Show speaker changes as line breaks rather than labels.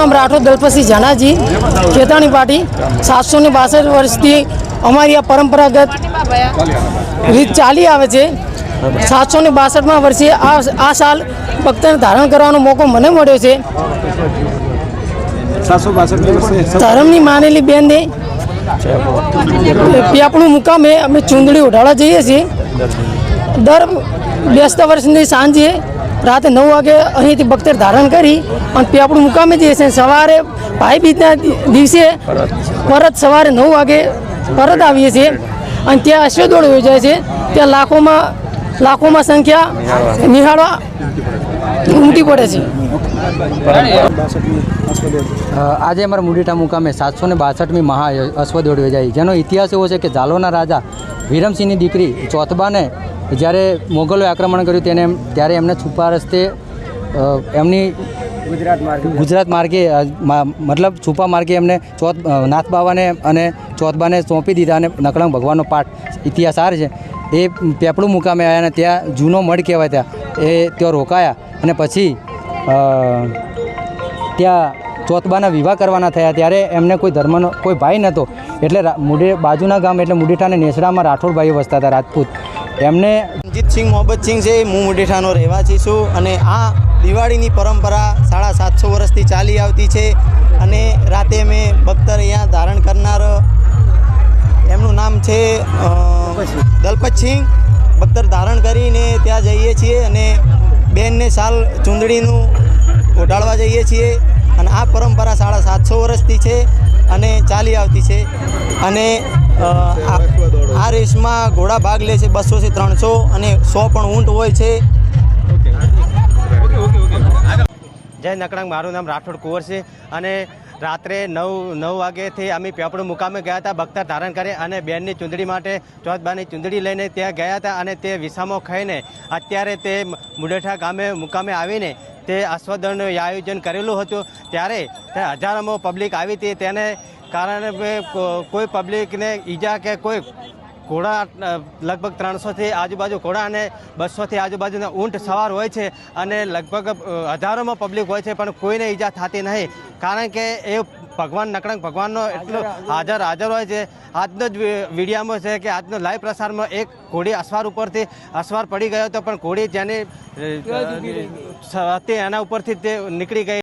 નામ રાઠોડ દલપતસિંહ ઝાણાજી ખેતાણી પાટી સાતસો ને બાસઠ વર્ષથી અમારી આ પરંપરાગત રીત ચાલી આવે છે. સાતસો ને બાસઠમાં વર્ષે આ આ સાલ ભક્તને ધારણ કરવાનો મોકો મને મળ્યો છે. ધરમની માનેલી બેનને પેપણું મુકામે અમે ચૂંદડી ઉઢાડવા જઈએ છીએ. દર બેસતા વર્ષની સાંજે રાતે નવ વાગે અહીંથી ભક્તર ધારણ કરી અને પેપણું મુકામે જઈએ છીએ સવારે ભાઈ બીજના દિવસે પરત સવારે નવ વાગે પરત આવીએ છીએ અને ત્યાં અશ્વદોડ યોજાય છે. ત્યાં લાખોમાં લાખોમાં સંખ્યા નિહાળવા ઉમટી પડે છે.
આજે અમારા મુડીટા મુકામે સાતસો ને બાસઠમી મહા અશ્વદોડ યોજાઈ. જેનો ઇતિહાસ એવો છે કે ઝાલોના રાજા વિરમસિંહની દીકરી ચોથબાને જ્યારે મોગલોએ આક્રમણ કર્યું તેને ત્યારે એમને છુપા રસ્તે એમની ગુજરાત માર્ગે. ગુજરાત મા- મતલબ છુપા માર્ગે એમને ચોથ નાથ બાવાને અને ચોથબાને સોંપી દીધા અને નકળંગ ભગવાનનો પાઠ ઇતિહાસ આ છે. એ પેપડું મુકામે આવ્યા અને ત્યાં જૂનો મઢ કહેવાય ત્યાં. એ ત્યાં રોકાયા અને પછી ત્યાં ચોથબાના વિવાહ કરવાના થયા. ત્યારે એમને કોઈ ધર્મનો કોઈ ભાઈ નહોતો. એટલે મુડે બાજુના ગામ એટલે મુડેઠા અને નેસડામાં રાઠોડભાઈઓ વસતા હતા રાજપૂત. એમને
રણજીતસિંહ મોહબ્બતસિંહ છે હું મુઢેઠાનો રહેવાસી છું અને આ દિવાળીની પરંપરા સાડા સાતસો વર્ષથી ચાલી આવતી છે અને રાતે અમે બખ્તર અહીંયા ધારણ કરનાર, એમનું નામ છે દલપતસિંહ બખ્તર ધારણ કરીને ત્યાં જઈએ છીએ અને બેનને સાલ ચૂંદડીનું ઓઢાળવા જઈએ છીએ. અને આ પરંપરા સાડા સાતસો વર્ષથી છે અને ચાલી આવતી છે. અને આ રેસમાં ઘોડા ભાગ લે છે બસોથી ત્રણસો અને સો પણ ઊંટ હોય છે.
જય નકડાંગ મારું નામ રાઠોડ કુંવર છે અને રાત્રે નવ નવ વાગ્યાથી અમે પેપડું મુકામે ગયા હતા બખ્તર ધારણ કરી અને બેનની ચૂંદડી માટે, ચોથબાની ચૂંદડી લઈને ત્યાં ગયા હતા અને તે વિસામો ખાઈને અત્યારે તે મુડેઠા ગામે, મુકામે આવીને તે અશ્વદળનું આયોજન કરેલું હતું. ત્યારે ત્યાં હજારોમાં પબ્લિક આવી હતી. તેને કારણે કોઈ પબ્લિકને ઈજા કે કોઈ ઘોડા લગભગ ત્રણસોથી આજુબાજુ ઘોડા અને બસોથી આજુબાજુના ઊંટ સવાર હોય છે અને લગભગ હજારોમાં પબ્લિક હોય છે પણ કોઈને ઈજા થતી નહીં. કારણ કે એ ભગવાન નકળંક ભગવાનનો એટલો હાજર હાજર હોય છે. આજનો જ વિડીયામાં છે કે આજનો લાઈવ પ્રસારમાં એક ઘોડી અસવાર ઉપરથી અસવાર પડી ગયો હતો પણ ઘોડી જેની હતી એના ઉપરથી તે નીકળી ગઈ.